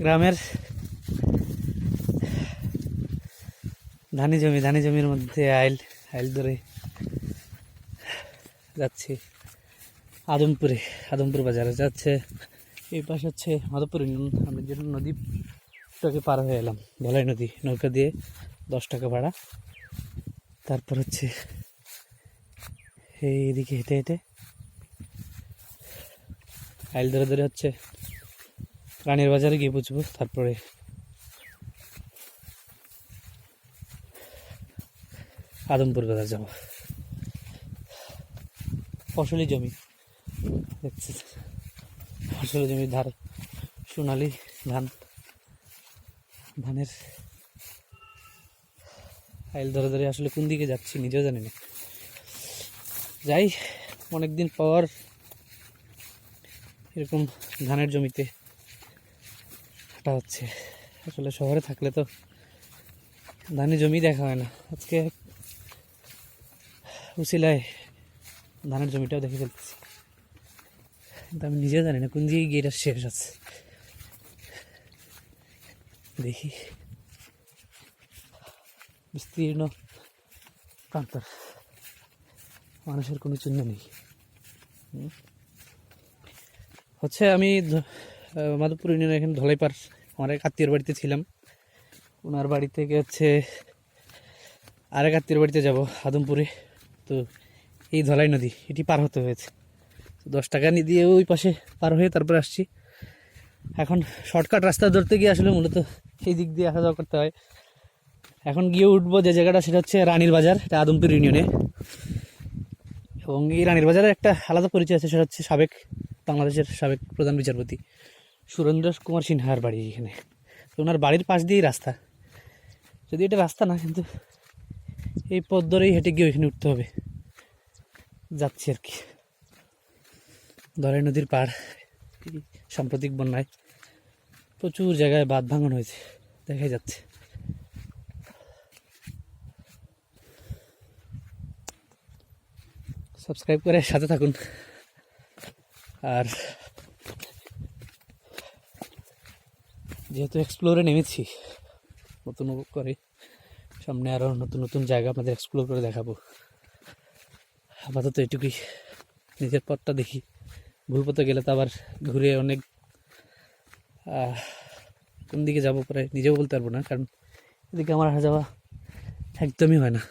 গ্রামের ধানি জমি, ধানি জমির মধ্যে আইল আইল ধরে যাচ্ছি আদমপুরে, আদমপুর বাজারে। যাচ্ছে, এই পাশে হচ্ছে মাধবপুর ইউনিয়ন। আমি যে নদীটাকে পার হয়ে এলাম, ধলাই নদী, নৌকা দিয়ে দশ টাকা ভাড়া। তারপর হচ্ছে এইদিকে হেঁটে হেঁটে আইল ধরে ধরে হচ্ছে রানীর বাজারে গিয়ে বুঝব, তারপরে। আদমপুর বাজার যাব। ফসলি জমি। দেখছি। ফসলি জমির ধার, সোনালি ধান। ধানের আইল ধরে ধরে আসলে কোন দিকে যাচ্ছি নিজেও জানি না। যাই, অনেকদিন পর এরকম ধানের জমিতে হাঁটা হচ্ছে। আসলে শহরে থাকলে তো ধানের জমি দেখা হয় না। আজকে উচিলায় ধানের জমিটাও দেখে ফেলতেছি। কিন্তু আমি নিজেও জানি না কোন দিকে গিয়ে শেষ আছে দেখি। বিস্তীর্ণ প্রান্তর। মানুষের কোনো চিহ্ন নেই। হচ্ছে আমি মাধবপুর ইউনিয়নের এখানে ধলাইপার আমার এক আত্মীয়র বাড়িতে ছিলাম। ওনার বাড়ি থেকে হচ্ছে আরেক আত্মীয়র বাড়িতে যাব, আদমপুরে। তো এই ধলাই নদী, এটি পার হতে হয়েছে। দশ টাকা নিয়ে দিয়ে ওই পাশে পার হয়ে তারপরে আসছি। এখন শর্টকাট রাস্তা ধরতে গিয়ে আসলে মূলত এই দিক দিয়ে আসা যাওয়া করতে হয়। এখন গিয়ে উঠবো যে জায়গাটা, সেটা হচ্ছে রানীর বাজার, এটা আদমপুর ইউনিয়নে। এবং এই রানীর বাজারের একটা আলাদা পরিচয় আছে, সেটা হচ্ছে সাবেক বাংলাদেশের সাবেক প্রধান বিচারপতি। সুরেন্দ্র কুমার সিনহার বাড়ি এখানে। তো ওনার বাড়ির পাশ দিয়েই রাস্তা। যদি এটা রাস্তা না, কিন্তু এই পথ ধরেই হেঁটে গিয়ে ওইখানে উঠতে হবে। যাচ্ছি আর কি। ধরে নদীর পাড় সাম্প্রতিক বন্যায় প্রচুর জায়গায় বাঁধ ভাঙন হয়েছে, দেখাই যাচ্ছে। সাবস্ক্রাইব করে সাথে থাকুন। আর যেহেতু এক্সপ্লোরে নেমেছি, নতুন করে সামনে আরও নতুন নতুন জায়গা আপনাদের এক্সপ্লোর করে দেখাবো। আপাতত এটুকুই। নিজের পথটা দেখি। ভুল পথে গেলে তো আবার ঘুরে অনেক কোন দিকে যাব প্রায় নিজেও বলতে পারব না, কারণ এদিকে আমার আসা যাওয়া একদমই হয় না।